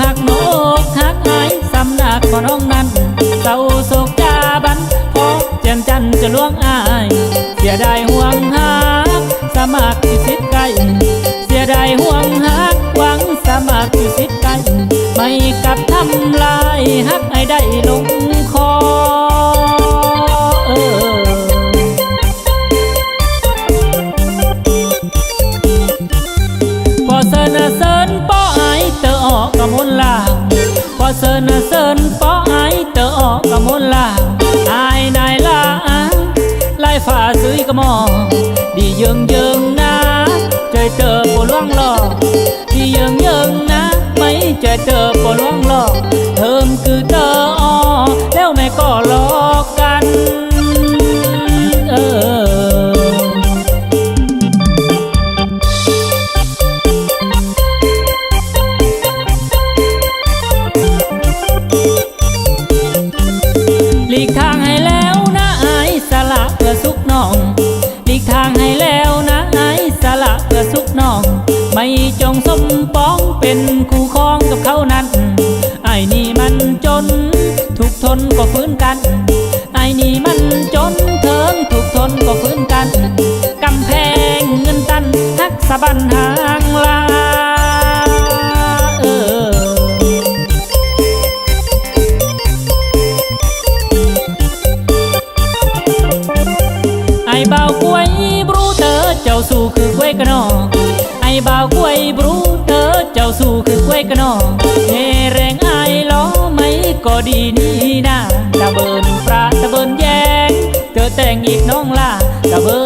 หักนกหักหายสำนักก็น้องนั้นเศร้าโศกจาบันพอเจียนจันจะล่วงอาย เสียดายห่วงหักสมัครสิทธิ์ไกลเสียดายห่วงหักหวังสมัครสิทธิ์ไกลไม่กลับทำลายหักไอได้ลง พอเสินเสินปอไอเตอออกกะมนลาอายนายลาลายฝ่าซื้ จงสมปองเป็นคู่ครองกับเขานั้นไอ้นี่มันจน ทุกทนก็ฟื้นกัน ไอ้นี่มันจนเทิงทุกทนก็ฟื้นกันกำแพงเงินตันทักสะบันหางลาไอ้บ่าวกล้วยบรูเตอเจ้าสู กนอเฮแรงไอ้ล้อไม่ก็ดีนี่นาตะเบินปลาตะเบินแยงเธอแต่งอีกน้องล่ะตะเบิน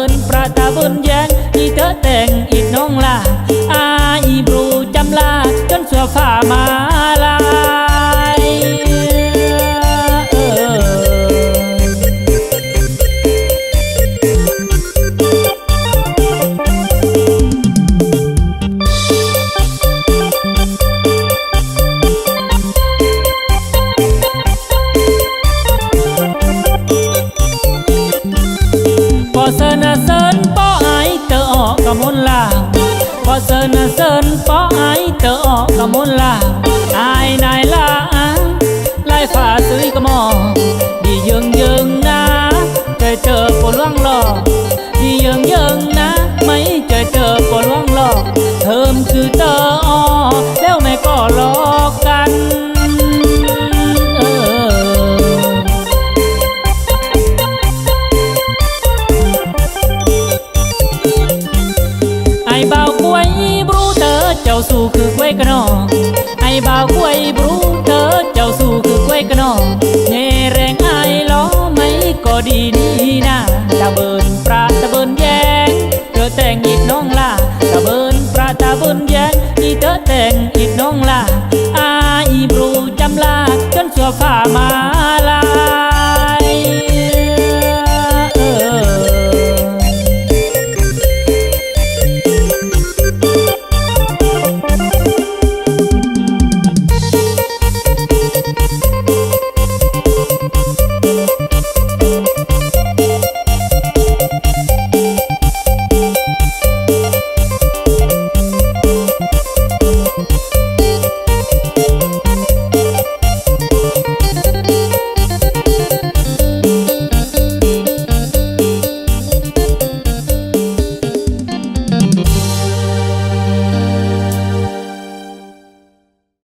ลาพอเสินเสินปอไอเตอออกกะมนลาอายนายลาลายฝ่าซื้อกะมอดีเยิงเยิงนะเจะเจอปวดล่วงหลอกดีเยิงเยิงนะไม่เจะเจอปวดล่วงหลอกเทิมคือเตอออแล้วแม่ก็หลอ ข้าวกล้วยบรูเตอเจ้าสู้คือกล้วยกะนองเนแรงไอล้อไม่ก็ดีนี่นะตะเบินปลาตะเบินแยงเธอแต่งอีกน้องล่ะตะเบินปลาตะเบินแยงอีเธอแต่งอีกน้องล่ะอาอีบรูจำลาจนเสือฝ่ามา